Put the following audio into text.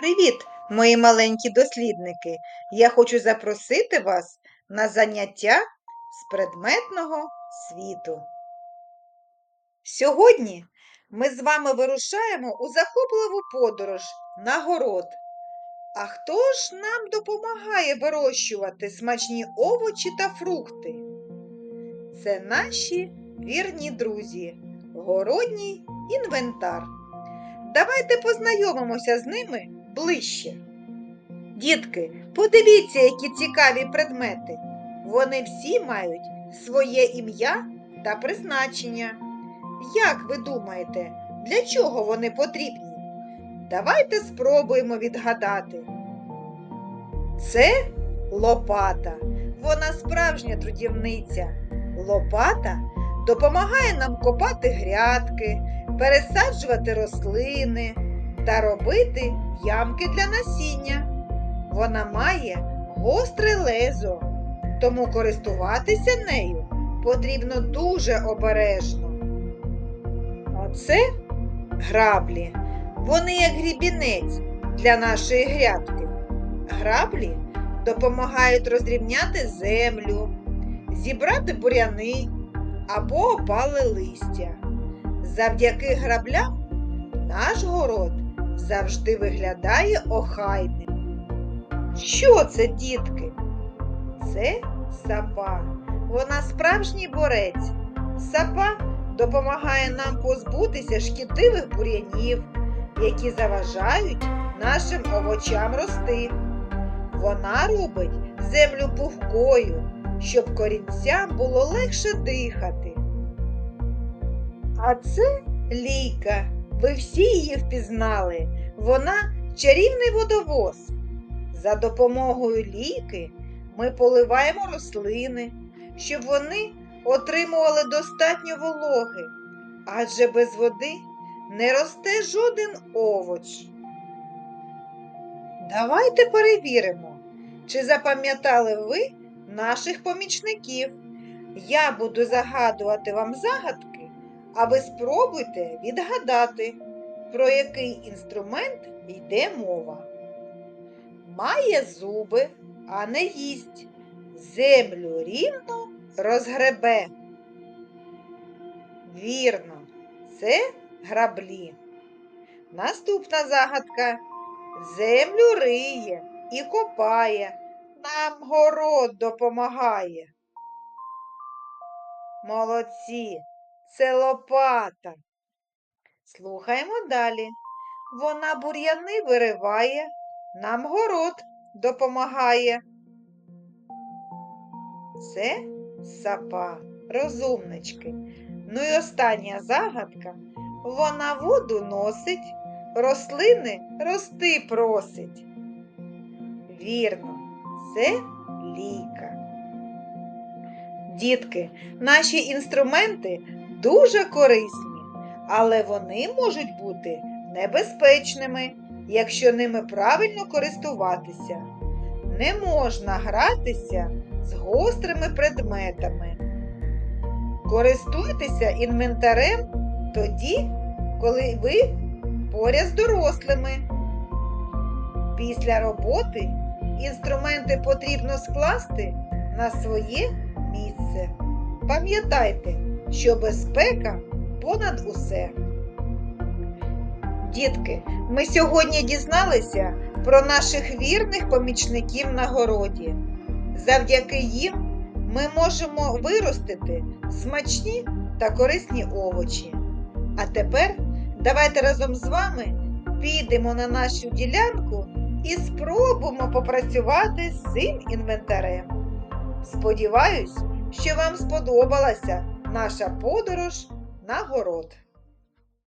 Привіт, мої маленькі дослідники! Я хочу запросити вас на заняття з предметного світу. Сьогодні ми з вами вирушаємо у захопливу подорож на город. А хто ж нам допомагає вирощувати смачні овочі та фрукти? Це наші вірні друзі, городній інвентар. Давайте познайомимося з ними ближче. Дітки, подивіться, які цікаві предмети. Вони всі мають своє ім'я та призначення. Як ви думаєте, для чого вони потрібні? Давайте спробуємо відгадати. Це лопата. Вона справжня трудівниця. Лопата допомагає нам копати грядки, пересаджувати рослини та робити ямки для насіння. Вона має гостре лезо, тому користуватися нею потрібно дуже обережно. Оце граблі. Вони як грібінець для нашої грядки. Граблі допомагають розрівняти землю, зібрати буряни або опале листя. Завдяки граблям наш город завжди виглядає охайним. Що це, дітки? Це сапа. Вона справжній борець. Сапа допомагає нам позбутися шкідливих бур'янів, які заважають нашим овочам рости. Вона робить землю пухкою, щоб корінцям було легше дихати. А це лійка. Ви всі її впізнали. Вона чарівний водовоз. За допомогою лійки ми поливаємо рослини, щоб вони отримували достатньо вологи, адже без води не росте жоден овоч. Давайте перевіримо, чи запам'ятали ви наших помічників. Я буду загадувати вам загадки, а ви спробуйте відгадати, про який інструмент йде мова. Має зуби, а не їсть, землю рівно розгребе. Вірно, це граблі. Наступна загадка. Землю риє і копає, нам город допомагає. Молодці, це лопата. Слухаємо далі. Вона бур'яни вириває, нам город допомагає. Це сапа, розумнички. Ну і остання загадка. Вона воду носить, рослини рости просить. Вірно, це ліка. Дітки, наші інструменти дуже корисні, але вони можуть бути небезпечними, якщо ними правильно користуватися. Не можна гратися з гострими предметами. Користуйтеся інвентарем тоді, коли ви поряд з дорослими. Після роботи інструменти потрібно скласти на своє місце. Пам'ятайте, що безпека понад усе. Дітки, ми сьогодні дізналися про наших вірних помічників на городі. Завдяки їм ми можемо виростити смачні та корисні овочі. А тепер давайте разом з вами підемо на нашу ділянку і спробуємо попрацювати з цим інвентарем. Сподіваюсь, що вам сподобалася наша подорож на город.